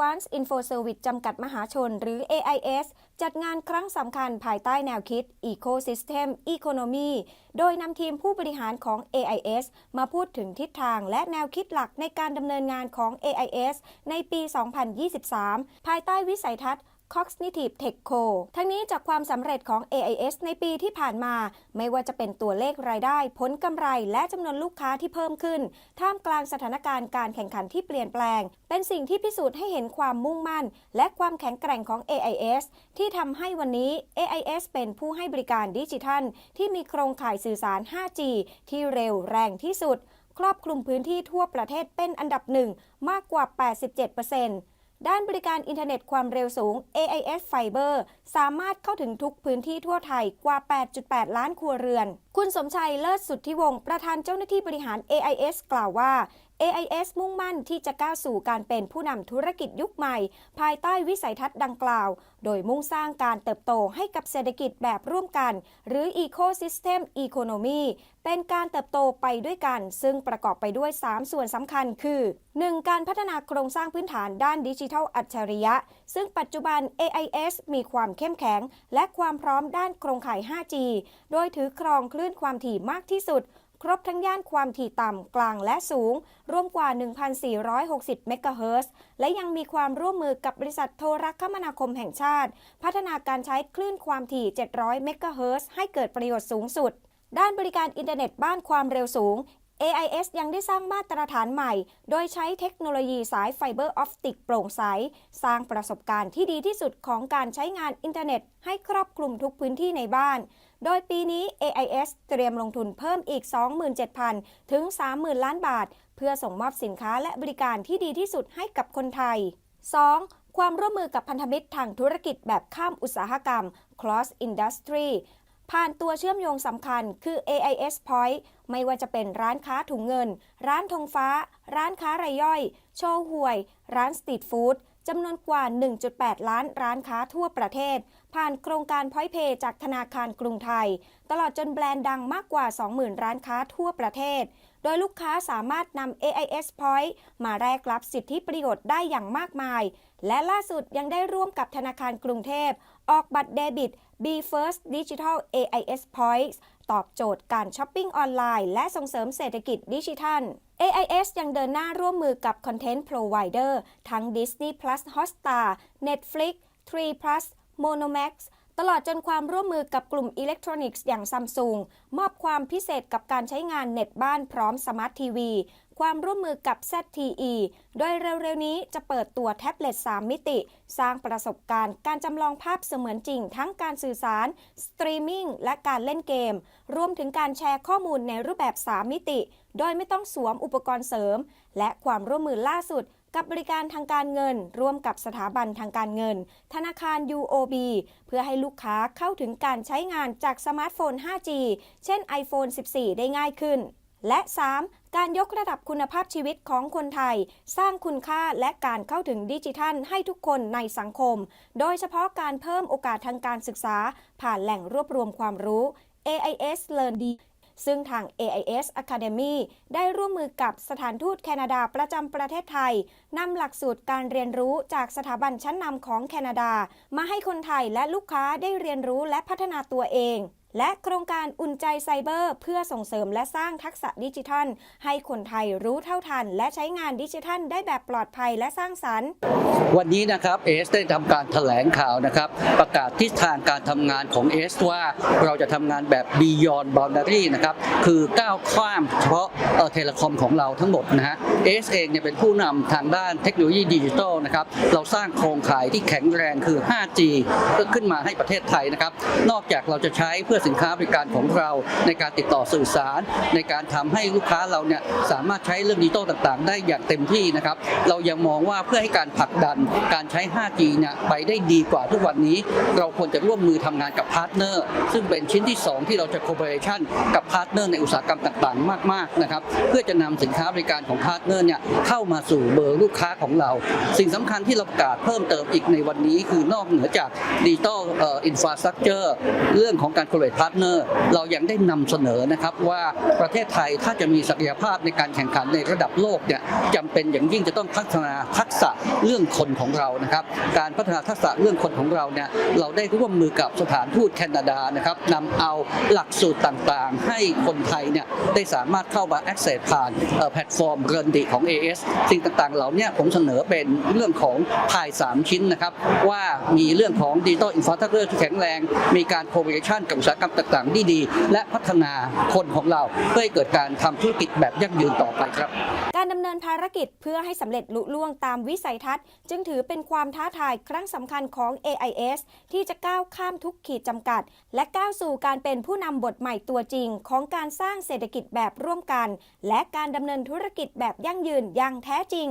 Advanced Info Service จำกัดมหาชน หรือ AIS จัดงานครั้งสำคัญภายใต้แนวคิด Ecosystem Economy โดยนำทีมผู้บริหารของ AIS มาพูดถึงทิศทางและแนวคิดหลักในการดำเนินงานของ AIS ในปี 2023 ภายใต้วิสัยทัศน์ Cognitive Tech Co ทั้งนี้จากความสำเร็จของ AIS ในปีที่ผ่านมา ไม่ว่าจะเป็นตัวเลขรายได้ ผลกำไร และจำนวนลูกค้าที่เพิ่มขึ้น ท่ามกลางสถานการณ์การแข่งขันที่เปลี่ยนแปลง เป็นสิ่งที่พิสูจน์ให้เห็นความมุ่งมั่น และความแข็งแกร่งของ AIS ที่ทำให้วันนี้ AIS เป็นผู้ให้บริการดิจิทัล ที่มีโครงข่ายสื่อสาร 5G ที่เร็วแรงที่สุด ครอบคลุมพื้นที่ทั่วประเทศเป็นอันดับหนึ่งมากกว่า 87% ด้านบริการอินเทอร์เน็ตความเร็วสูง AIS Fiber สามารถเข้าถึงทุกพื้นที่ทั่วไทยกว่า 8.8 ล้านครัวเรือน คุณสมชัยเลิศสุทธิวงศ์ประธานเจ้าหน้าที่บริหาร AIS กล่าวว่า AIS มุ่งมั่นที่จะก้าวสู่การเป็นผู้นำธุรกิจยุคใหม่ ภายใต้วิสัยทัศน์ดังกล่าว โดยมุ่งสร้างการเติบโตให้กับเศรษฐกิจแบบร่วมกัน หรือ Ecosystem Economy เป็นการเติบโตไปด้วยกัน ซึ่งประกอบไปด้วย 3 ส่วนสำคัญคือ 1. การพัฒนาโครงสร้างพื้นฐานด้านดิจิทัลอัจฉริยะ ซึ่งปัจจุบัน AIS มีความเข้มแข็ง และความพร้อมด้านโครงข่าย 5G โดยถือครองคลื่นความถี่มากที่สุด ครบทั้งย่านความถี่ต่ำ กลางและสูง รวมกว่า 1,460 เมกะเฮิรตซ์และยังมีความร่วมมือกับบริษัทโทรคมนาคมแห่งชาติ พัฒนาการใช้คลื่นความถี่ 700 เมกะเฮิรตซ์ให้เกิดประโยชน์สูงสุด ด้านบริการอินเทอร์เน็ตบ้านความเร็วสูง AIS ยังได้สร้างมาตรฐานใหม่ โดยใช้เทคโนโลยีสายไฟเบอร์ออปติกโปร่งใส สร้างประสบการณ์ที่ดีที่สุดของการใช้งานอินเทอร์เน็ต ให้ครอบคลุมทุกพื้นที่ในบ้าน โดยปีนี้ AIS เตรียมลงทุนเพิ่มอีก 27,000 ถึง 30,000 ล้านบาท เพื่อส่งมอบสินค้าและบริการที่ดีที่สุดให้กับคนไทย 2. ความร่วมมือกับพันธมิตรทางธุรกิจแบบข้ามอุตสาหกรรม cross industry ผ่านตัวเชื่อมโยงสำคัญคือ AIS Point ไม่ว่าจะเป็นร้านค้าถุงเงิน ร้านธงฟ้า ร้านค้ารายย่อย โชว์หวย ร้านสตรีทฟู้ด จำนวนกว่า 1.8 ล้านร้านค้าทั่วประเทศ ผ่านโครงการ Point Pay จากธนาคารกรุงไทย ตลอดจนแบรนด์ดังมากกว่า 20,000 ร้านค้าทั่วประเทศ โดยลูกค้าสามารถนำ AIS Point มาแลกรับสิทธิประโยชน์ได้อย่างมากมาย และล่าสุดยังได้ร่วมกับธนาคารกรุงเทพ ออกบัตรเดบิต B First Digital AIS Points ตอบโจทย์การช้อปปิ้งออนไลน์ และส่งเสริมเศรษฐกิจดิจิทัล AIS ยังเดินหน้าร่วมมือกับ Content Provider ทั้ง Disney Plus Hotstar Netflix 3 Plus Monomax ตลอดจนความร่วมมือกับกลุ่มอิเล็กทรอนิกส์อย่างซัมซุงมอบความพิเศษกับการใช้งานเน็ตบ้านพร้อมสมาร์ททีวีความร่วมมือกับ ZTE โดยเร็วๆ นี้จะเปิดตัวแท็บเล็ต 3 มิติ สร้างประสบการณ์การจำลองภาพเสมือนจริง ทั้งการสื่อสาร สตรีมมิ่ง และการเล่นเกม รวมถึงการแชร์ข้อมูลในรูปแบบ 3 มิติ โดยไม่ต้องสวมอุปกรณ์เสริม และความร่วมมือล่าสุด กับบริการทางการเงิน ร่วมกับสถาบันทางการเงิน ธนาคาร UOB เพื่อให้ลูกค้าเข้าถึงการใช้งานจากสมาร์ทโฟน 5G เช่น iPhone 14 ได้ง่ายขึ้น และ 3. การยกระดับคุณภาพชีวิตของคนไทย สร้างคุณค่าและการเข้าถึงดิจิทัลให้ทุกคนในสังคม โดยเฉพาะการเพิ่มโอกาสทางการศึกษา ผ่านแหล่งรวบรวมความรู้ AIS Learn D ซึ่งทาง AIS Academy ได้ร่วมมือกับสถานทูตแคนาดาประจำประเทศไทยนำหลักสูตรการเรียนรู้จากสถาบันชั้นนำของแคนาดา มาให้คนไทยและลูกค้าได้เรียนรู้และพัฒนาตัวเอง และโครงการอุ่นใจไซเบอร์ เพื่อส่งเสริมและสร้างทักษะดิจิทัล ให้คนไทยรู้เท่าทัน และใช้งานดิจิทัล ได้แบบปลอดภัยและสร้างสรรค์ วันนี้นะครับเอสได้ทำการแถลงข่าวนะครับ ประกาศทิศทางการทำงานของเอสว่าเราจะทำงานแบบ Beyond Boundary นะครับ คือก้าวข้ามเฉพาะเทเลคอมของเราทั้งหมดนะฮะเอสเองเนี่ยเป็นผู้นำทางด้านเทคโนโลยีดิจิทัลนะครับเราสร้างโครงข่ายที่แข็งแรงคือ 5G ก็ขึ้นมาให้ประเทศไทยนะครับนอกจากเราจะใช้เพื่อสินค้าบริการของเราในการติดต่อสื่อสาร ในการทำให้ลูกค้าเราเนี่ยสามารถใช้เรื่องดิจิทัลต่างๆ ได้อย่างเต็มที่นะครับเรายังมองว่าเพื่อให้การผลักดันการใช้ 5G เนี่ยไปได้ดีกว่าทุกวันนี้ เราควรจะร่วมมือทำงานกับพาร์ทเนอร์ซึ่งเป็นชิ้นที่ 2 ที่เราจะโคเ o เ a ชันกับพาร์ทเนอร์ในอุตสาหกรรมต่างๆ มากๆนะครับเพื่อจะนำสินค้าบริการของพาร์ทเนอร์เนี่ยเข้ามาสู่เบอร์ลูกค้าของเรา สิ่งสำคัญที่เราประกาศเพิ่มเติมอีกในวันนี้คือนอกเหนือจากดิจิตอลอินฟราสตรักเจอร์เรื่องของการ collaborate partner เรพาร์ทเนอร์เรายังได้นำเสนอนะครับว่าประเทศไทยถ้าจะมีศักยภาพในการแข่งขันในระดับโลกเนี่ยจำเป็นอย่างยิ่งจะต้องพัฒนาทักษะเรื่องคนของเรานะครับ การพัฒนาทักษะเรื่องคนของเราเนี่ยเราได้ร่วมมือกับสถานทูตแคนาดานะครับนำเอาหลักสูตรต่างๆ ให้คนไทยเนี่ยได้สามารถเข้ามา access ผ่านแพลตฟอร์มเรนดิของ AS สิ่งต่างๆ เหล่านี้ผมเสนอเป็นเรื่องของภาย 3 ชิ้นนะครับ ว่ามีเรื่องของดิจิ t a ลอินฟราสตรักเจอร์ที่แข็งแรง มีการโค r เ l a t i o n กับอุตสาหกรรมต่างๆที่ดี และพัฒนาคนของเราเพื่อให้เกิดการทำธุรกิจแบบยั่งยืนต่อไปครับ การดำเนินภารกิจเพื่อให้สำเร็จลุล่วงตามวิสัยทัศน์ จึงถือเป็นความท้าทายครั้งสำคัญของ AIS ที่จะก้าวข้ามทุกขีดจำกัด และก้าวสู่การเป็นผู้นำบทใหม่ตัวจริง ของการสร้างเศรษฐกิจแบบร่วมกัน และการดำเนินธุรกิจแบบยั่งยืนอย่างแท้จริง